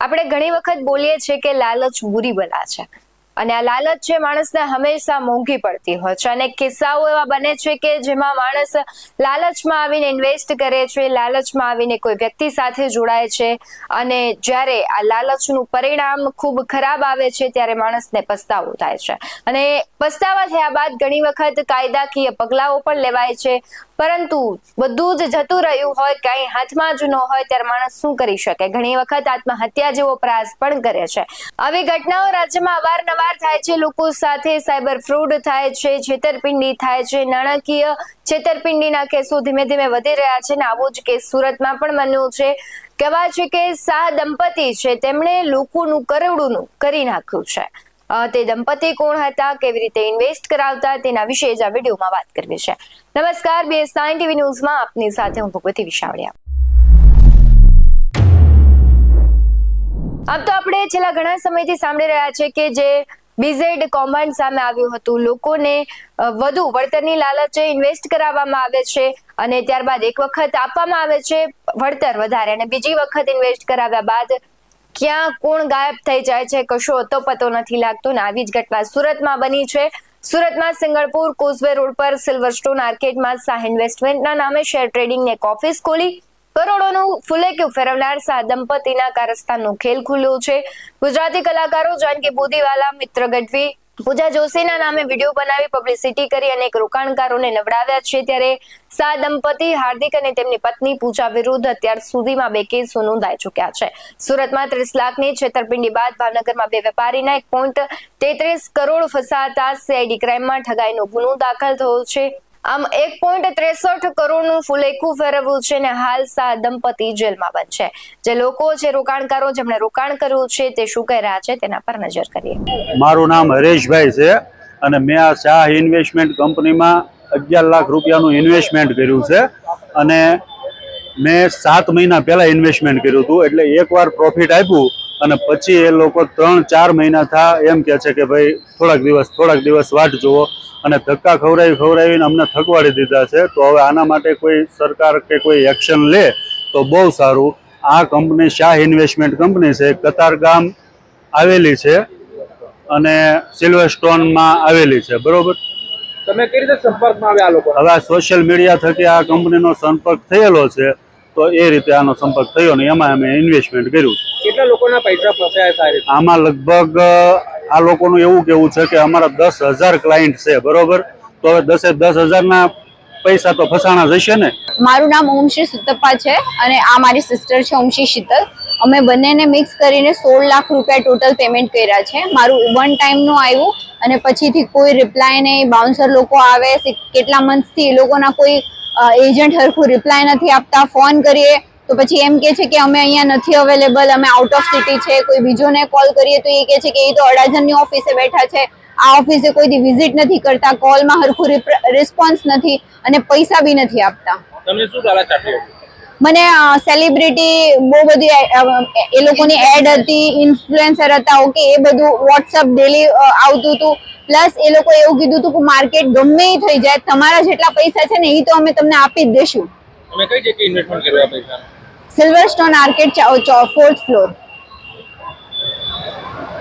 આપણે ઘણી વખત બોલીએ છીએ કે લાલચ બુરી બલા છે. અને આ લાલચ છે માણસને હંમેશા મોંઘી પડતી હોય છે. અને કિસ્સાઓ એવા બને છે કે જેમાં માણસ લાલચમાં આવીને ઇન્વેસ્ટ કરે છે, લાલચમાં આવીને કોઈ વ્યક્તિ સાથે જોડાય છે અને જ્યારે આ લાલચનું પરિણામ ખૂબ ખરાબ આવે છે ત્યારે માણસને પસ્તાવો થાય છે. અને પસ્તાવા થયા બાદ ઘણી વખત કાયદાકીય પગલાઓ પણ લેવાય છે. પરંતુ બધું જ જતું રહ્યું હોય, કઈ હાથમાં જ ન હોય ત્યારે માણસ શું કરી શકે? ઘણી વખત આત્મહત્યા જેવો પ્રયાસ પણ કરે છે. આવી ઘટનાઓ રાજ્યમાં અવારનવાર થાય છે, લોકો સાથે સાયબર ફ્રોડ થાય છે, છેતરપિંડી થાય છે, નાણાકીય છેતરપિંડીના કેસો ધીમે ધીમે વધી રહ્યા છે ને આવો જ કેસ સુરતમાં પણ બન્યો છે. કહેવાય છે કે શાહ દંપતી છે, તેમણે લોકોનું કરોડોનું કરી નાખ્યું છે. તે દંપતી કોણ હતા, કેવી રીતે ઇન્વેસ્ટ કરાવતા, તેના વિશે જ આ વિડીયોમાં વાત કરવી છે. નમસ્કાર, બીએસ નાઇન ટીવી ન્યૂઝમાં આપની સાથે હું ભગવતી વિશાવડિયા. આમ તો આપણે છેલ્લા ઘણા સમયથી સાંભળી રહ્યા છે કે જે બીઝેડ કૌભાંડ સામે આવ્યું હતું. લોકોને વધુ વળતરની લાલચે ઇન્વેસ્ટ કરાવવામાં આવે છે અને ત્યારબાદ એક વખત આપવામાં આવે છે વળતર વધારે અને બીજી વખત ઇન્વેસ્ટ કરાવ્યા બાદ ક્યાં કોણ ગાયબ થઈ જાય છે, કશો અતો પતો નથી લાગતો ને આવી જ ઘટના સુરતમાં બની છે. સુરતમાં સિંગળપુર કોઝવે રોડ પર સિલ્વરસ્ટોન આર્કેટમાં શાહ ઇન્વેસ્ટમેન્ટના નામે શેર ટ્રેડિંગની એક ઓફિસ ખોલી. કરોડોનું ફુલેક્યું ફેરવનાર સા, દંપતીના કારસ્તાનનો ખેલ ખુલ્યો છે. ગુજરાતી કલાકારો જાનકી બુદીવાલા મિત્ર ગઢવી, પૂજા જોશીના નામે વીડિયો બનાવી પબ્લિસિટી કરી અનેક રોકાણકારોને નવડાવ્યા છે. ત્યારે સા, દંપતી હાર્દિક અને તેમની પત્ની પૂજા વિરુદ્ધ અત્યાર સુધીમાં બે કેસો નોંધાઈ ચૂક્યા છે. સુરતમાં ત્રીસ લાખની છેતરપિંડી બાદ ભાવનગરમાં બે વેપારીના એક પોઈન્ટ તેત્રીસ કરોડ ફસાતા સીઆઈડી ક્રાઇમમાં ઠગાઈનો ગુનો દાખલ થયો છે. આમ એક પોઈન્ટ ત્રેસઠ કરોડનું ફુલેકું ફેરવ્યું છે ને હાલ શાહ દંપતી જેલમાં બંધ છે. જે લોકો છે, રોકાણકારો જેમણે રોકાણ કર્યું છે, તે શું કહી રહ્યા છે તેના પર નજર કરીએ. મારું નામ હરેશભાઈ છે અને મેં આ શાહ ઇન્વેસ્ટમેન્ટ કંપનીમાં અગિયાર લાખ રૂપિયાનું ઇન્વેસ્ટમેન્ટ કર્યું છે અને મેં સાત મહિના પહેલાં ઇન્વેસ્ટમેન્ટ કર્યું હતું એટલે એકવાર પ્રોફિટ આપ્યું અને પછી એ લોકો ત્રણ ચાર મહિના થા એમ કહે છે કે ભાઈ થોડાક દિવસ થોડાક દિવસ વાટ જુઓ. અને ધક્કા ખવડાવી ખવડાવીને અમને થકવાડી દીધા છે. તો હવે આના માટે કોઈ સરકાર કે કોઈ એક્શન લે તો બહુ સારું. આ કંપની શાહ ઇન્વેસ્ટમેન્ટ કંપની છે કતારગામ આવેલી છે અને સિલ્વર સ્ટોનમાં આવેલી છે. બરોબર? તમે કઈ રીતે સંપર્કમાં આવ્યા લોકો? હવે આ સોશિયલ મીડિયા થકી આ કંપનીનો સંપર્ક થયેલો છે તો એ રીતે આનો સંપર્ક થયો ને એમાં અમે ઇન્વેસ્ટમેન્ટ કર્યું કેટલા લોકોના પૈસા ફસાયા આમાં લગભગ આ લોકોનું એવું કેવું છે કે અમારા દસ હજાર ક્લાયન્ટ છે, બરોબર? તો હવે દસે દસ હજારના પૈસા તો ફસાણા જશે ને? મારું નામ ઓમશ્રી સુતપ્પા છે અને આ મારી સિસ્ટર છે ઓમશ્રી શીતલ. અમે બંનેને મિક્સ કરીને સોળ લાખ રૂપિયા ટોટલ પેમેન્ટ કર્યા છે. મારું વન ટાઈમનું આવ્યું અને પછીથી કોઈ રિપ્લાય નહીં. બાઉન્સર લોકો આવે, કેટલા મંથથી એ લોકોના કોઈ એજન્ટ હરખું રિપ્લાય નથી આપતા. ફોન કરીએ તો પછી એમ કે છે કે અમે અહીંયા નથી અવેલેબલ અમે આઉટ ઓફ સિટી છે કોઈ બીજોને કોલ કરીએ તો એ કે છે કે એ તો અડાજણની ઓફિસે બેઠા છે. આ ઓફિસે કોઈથી વિઝિટ નથી કરતા કોલમાં હરખું રિસ્પોન્સ નથી અને પૈસા બી નથી આપતા. તમને શું લાલચ આપી મને સેલિબ્રિટી બહુ બધી એ લોકોની એડ હતી ઇન્ફ્લુએન્સર હતા ઓકે એ બધું વોટ્સઅપ ડેલી આવતું હતું. પ્લસ એ લોકો એવું કીધું હતું કે માર્કેટ ગમે એ થઈ જાય તમારા જેટલા પૈસા છે ને એ તો અમે તમને આપી જ દેશું. અમે કઈ જગ્યાએ ઇન્વેસ્ટમેન્ટ કર્યું પૈસા silver stone arcade fourth floor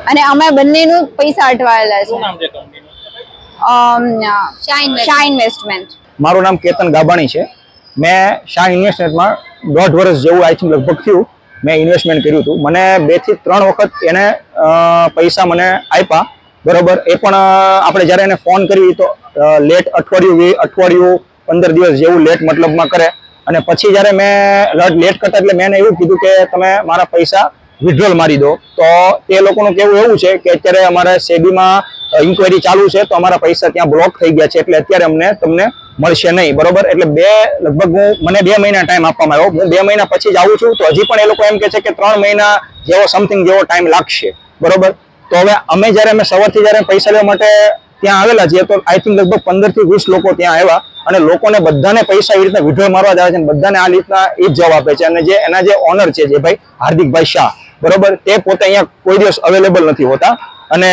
અને અમે બંનેનું પૈસા અટવાયેલા શું છે શાહ ઇન્વેસ્ટમેન્ટ મારું નામ કેતન ગાબાણી છે. મેં શાહ ઇન્વેસ્ટમેન્ટમાં દોઢ વર્ષ જેવું આઈ થિંક લગભગ થયું મેં ઇન્વેસ્ટમેન્ટ કર્યું હતું. મને બેથી ત્રણ વખત એને અ, પૈસા મને આપ્યા બરોબર એ પણ આપણે જ્યારે એને ફોન કરી તો લેટ અઠવાડિયું વી- અઠવાડિયું પંદર દિવસ જેવું લેટ મતલબમાં કરે. અને પછી જ્યારે મેં લેટ કરતા એટલે મેં એવું કીધું કે તમે મારા પૈસા વિડ્રોલ મારી દો. તો તે લોકોનું કેવું એવું છે કે અત્યારે અમારે સેબીમાં ઇન્કવાયરી ચાલુ છે તો અમારા પૈસા ત્યાં બ્લોક થઈ ગયા છે એટલે અત્યારે અમને તમને મળશે નહીં. બરોબર? એટલે બે, લગભગ હું, મને બે મહિના ટાઈમ આપવામાં આવ્યો. હું બે મહિના પછી જ આવું છું તો હજી પણ એ લોકો એમ કે છે કે ત્રણ મહિના જેવો સમથિંગ જેવો ટાઈમ લાગશે. બરોબર? તો હવે અમે જ્યારે અમે સવારથી જ્યારે પૈસા લેવા માટે ત્યાં આવેલા છે. તો આઈ થિંક લગભગ પંદરથી વીસ લોકો ત્યાં આવ્યા અને લોકોને બધાને પૈસા એ રીતના વિડ્રો મારવા જ આવે છે બધાને આ રીતના એ જ જવાબ આપે છે. અને જે એના જે ઓનર છે, જે ભાઈ હાર્દિકભાઈ શાહ, બરોબર? તે પોતે અહીંયા કોઈ દિવસ અવેલેબલ નથી હોતા. અને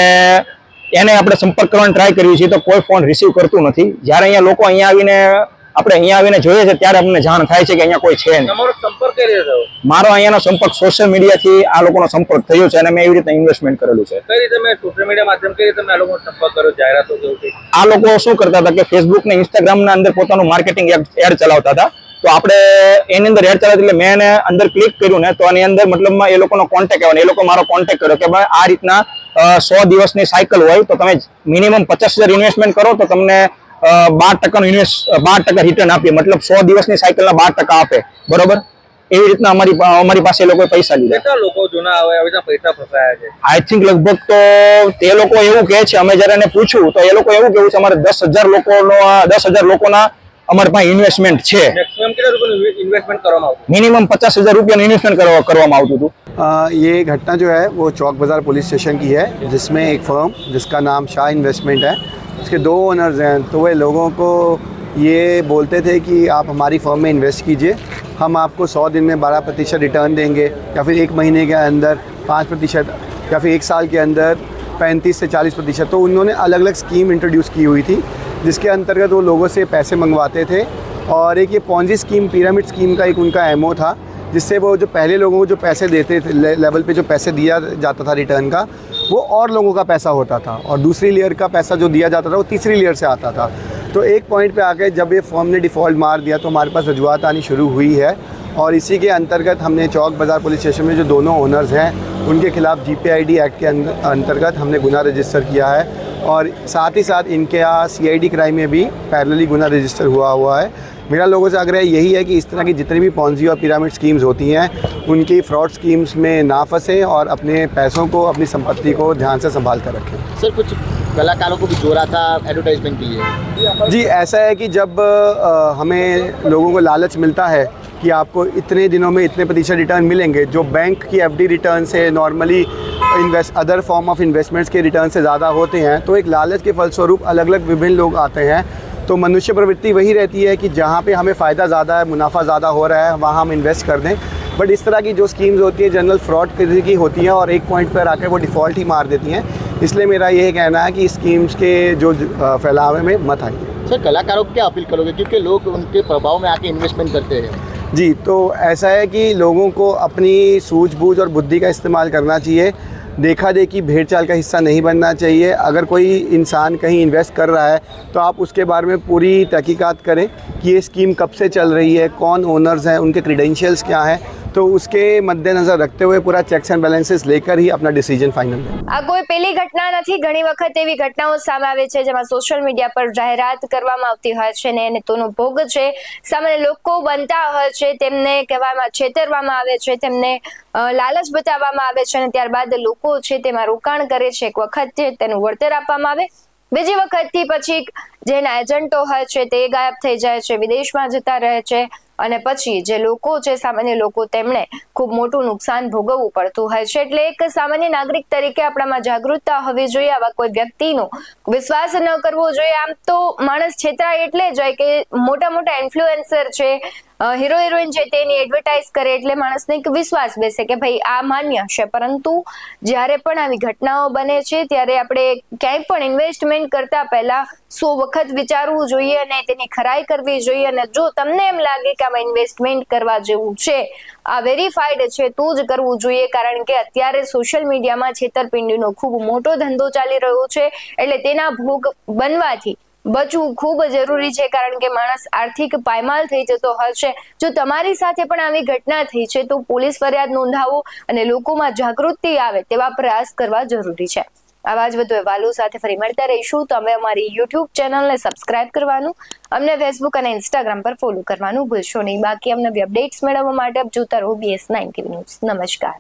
એને આપણે સંપર્ક કરવાનો ટ્રાય કરીએ છીએ તો કોઈ ફોન રિસીવ કરતું નથી. જ્યારે અહીંયા લોકો અહીંયા આવીને આપણે અહીંયા આવીને જોઈએ છે ત્યારે અમને જાણ થાય છે કે અહીંયા કોઈ છે નહીં. મારો અહીંયાનો સંપર્ક સોશિયલ મીડિયાથી આ લોકોનો સંપર્ક થયો છે અને મેં એવી રીતે ઇન્વેસ્ટમેન્ટ કરેલું છે. આ છે લોકો શું કરતા હતા કે ફેસબુક ને ઇન્સ્ટાગ્રામ ના અંદર પોતાનું માર્કેટિંગ એડ ચલાવતા હતા. તો આપણે એની અંદર એડ ચલાવતી એટલે મેં એને અંદર ક્લિક કર્યું ને તો આની અંદર મતલબમાં એ લોકોનો કોન્ટેક્ટ આવ્યો એ લોકો મારો કોન્ટેક્ટ કર્યો કે ભાઈ આ રીતના સો દિવસની સાયકલ હોય તો તમે મિનિમમ પચાસ હજાર ઇન્વેસ્ટમેન્ટ કરો તો તમને બાર ટકાનું ઇન્વેસ્ટ બાર ટકા રિટર્ન આપીએ. મતલબ સો દિવસની સાયકલના બાર ટકા આપે. બરોબર? એવી રીતના અમારી અમારી પાસે એ લોકોએ પૈસા લીધા. કેટલા લોકો જૂના આવે આવી પૈસા ફસાયા છે? આઈ થિંક લગભગ તો તે લોકો એવું કહે છે અમે જ્યારે એને પૂછ્યું તો એ લોકો એવું કેવું છે અમારે દસ હજાર લોકોનો દસ હજાર લોકોના અમારી પાસે ઇન્વેસ્ટમેન્ટ છે મેક્સિમમ કેટલા રૂપિયાનું ઇન્વેસ્ટમેન્ટ કરવામાં આવતું મિનિમમ પચાસ હજાર રૂપિયાનું ઇન્વેસ્ટમેન્ટ કરવા કરવામાં આવતું હતું अ, ये घटना जो है वो चौक बाज़ार पुलिस स्टेशन की है जिसमें एक फर्म जिसका नाम शाह इन्वेस्टमेंट है उसके दो ओनर्स हैं तो वे लोगों को ये बोलते थे कि आप हमारी फर्म में इन्वेस्ट कीजिए हम आपको सौ दिन में बारह प्रतिशत रिटर्न देंगे या फिर एक महीने के अंदर पाँच प्रतिशत या फिर एक साल के अंदर पैंतीस से चालीस प्रतिशत तो उन्होंने अलग अलग स्कीम इंट्रोड्यूस की हुई थी जिसके अंतर्गत वो लोगों से पैसे मंगवाते थे और एक ये पौजी स्कीम पिरामिड स्कीम का एक उनका एमओ था जिससे वो जो पहले लोगों को जो पैसे देते थे ले, लेवल पे जो पैसे दिया जाता था रिटर्न का वो और लोगों का पैसा होता था। और दूसरी लेयर का पैसा जो दिया जाता था वो तीसरी लेयर से आता था। तो एक पॉइंट पे आके जब ये फॉर्म ने डिफ़ॉल्ट मार दिया तो हमारे पास रजुआत आनी शुरू हुई है। और इसी के अंतर्गत हमने चौक बाज़ार पुलिस स्टेशन में जो दोनों ओनर्स हैं उनके खिलाफ जीपीआईडी एक्ट के अंतर्गत हमने गुना रजिस्टर किया है। और साथ ही साथ इनके यहाँ सी आई क्राइम में भी पैरेलली गुना रजिस्टर हुआ हुआ है। मेरा लोगों से आग्रह यही है कि इस तरह की जितनी भी पॉन्जी और पिरामिड स्कीम्स होती हैं उनकी फ्रॉड स्कीम्स में ना फंसें और अपने पैसों को अपनी संपत्ति को ध्यान से संभाल कर रखें। सर कुछ कलाकारों को भी जोड़ा था एडवर्टाइजमेंट के लिए जी ऐसा है कि जब अ, हमें लोगों को लालच मिलता है कि आपको इतने दिनों में इतने प्रतिशत रिटर्न मिलेंगे, जो बैंक की एफडी रिटर्न से normally invest other form of investments के रिटर्न से ज़्यादा होते हैं तो एक लालच के फलस्वरूप अलग अलग विभिन्न लोग आते हैं। तो मनुष्य प्रवृत्ति वही रहती है कि जहाँ पे हमें फ़ायदा ज़्यादा है, मुनाफा ज़्यादा हो रहा है, वहाँ हम इन्वेस्ट कर दें। बट इस तरह की जो स्कीम्स होती हैं जनरल फ्रॉड की होती हैं और एक पॉइंट पर आकर वो डिफ़ॉल्ट ही मार देती हैं। इसलिए मेरा ये कहना है कि स्कीम्स के जो फैलावे में मत आइए। सर, कलाकारों को क्या अपील करोगे? क्योंकि लोग उनके प्रभाव में आके इन्वेस्टमेंट करते हैं। जी तो ऐसा है कि लोगों को अपनी सूझबूझ और बुद्धि का इस्तेमाल करना चाहिए। देखा देखी भेड़ चाल का हिस्सा नहीं बनना चाहिए। अगर कोई इंसान कहीं इन्वेस्ट कर रहा है तो आप उसके बारे में पूरी तहकीकात करें कि ये स्कीम कब से चल रही है, कौन ओनर्स हैं, उनके क्रीडेंशियल्स क्या हैं। तो उसके मद्देनज़र रखते हुए पूरा चेक्स एंड बैलेंसेस लेकर ही अपना डिसीजन फाइनल लें આ કોઈ પેલી ઘટના નથી ઘણી વખત એવી ઘટનાઓ સામે આવે છે જેમાં સોશિયલ મીડિયા પર જાહેરાત કરવામાં આવતી હોય છે ને એને તેનો ભોગ છે સામાન્ય લોકો બનતા હોય છે તેમને કહેવામાં છેતરવામાં આવે છે તેમને અ, લાલચ બતાવવામાં આવે છે અને ત્યારબાદ લોકો છે તેમાં રોકાણ કરે છે એક વખત છે તેનું વળતર આપવામાં આવે બીજી વખતથી પછી જેના એજન્ટો હોય છે તે ગાયબ થઈ જાય છે વિદેશમાં જતા રહે છે અને પછી જે લોકો છે સામાન્ય લોકો તેમણે ખૂબ મોટું નુકસાન ભોગવવું પડતું હોય છે. એટલે એક સામાન્ય નાગરિક તરીકે આપણામાં જાગૃતતા હોવી જોઈએ, આવા કોઈ વ્યક્તિનો વિશ્વાસ ન કરવો જોઈએ. આમ તો માણસ છેતરાય એટલે જ હોય કે મોટા મોટા ઇન્ફ્લુએન્સર છે હીરો હિરોઈન છે તેની એડવર્ટાઇઝ કરે એટલે માણસને એક વિશ્વાસ બેસે કે ભાઈ આ માન્ય છે. પરંતુ જ્યારે પણ આવી ઘટનાઓ બને છે, ત્યારે આપણે ક્યાંય પણ ઇન્વેસ્ટમેન્ટ કરતા પહેલા સો વખત વિચારવું જોઈએ અને તેની ખરાઈ કરવી જોઈએ. અને જો તમને એમ લાગે કે આમાં ઇન્વેસ્ટમેન્ટ કરવા જેવું છે, આ વેરીફાઈડ છે, તો જ કરવું જોઈએ. કારણ કે અત્યારે સોશિયલ મીડિયામાં છેતરપિંડીનો ખૂબ મોટો ધંધો ચાલી રહ્યો છે. એટલે તેના ભોગ બનવાથી બચવું ખૂબ જરૂરી છે, કારણ કે માણસ આર્થિક પાયમાલ થઈ જતો હશે જો તમારી સાથે પણ આવી ઘટના થઈ છે, તો પોલીસ ફરિયાદ નોંધાવો અને લોકોમાં જાગૃતિ આવે તેવા પ્રયાસ કરવા જરૂરી છે. આવા જ વધુ અહેવાલો સાથે ફરી મળતા રહીશું. તમે અમારી યુટ્યુબ ચેનલને સબસ્ક્રાઇબ કરવાનું, અમને ફેસબુક અને ઇન્સ્ટાગ્રામ પર ફોલો કરવાનું ભૂલશો નહીં. બાકી અમને અપડેટ્સ મેળવવા માટે જોતા રહો બીએસ નાઇન ટીવી ન્યૂઝ નમસ્કાર.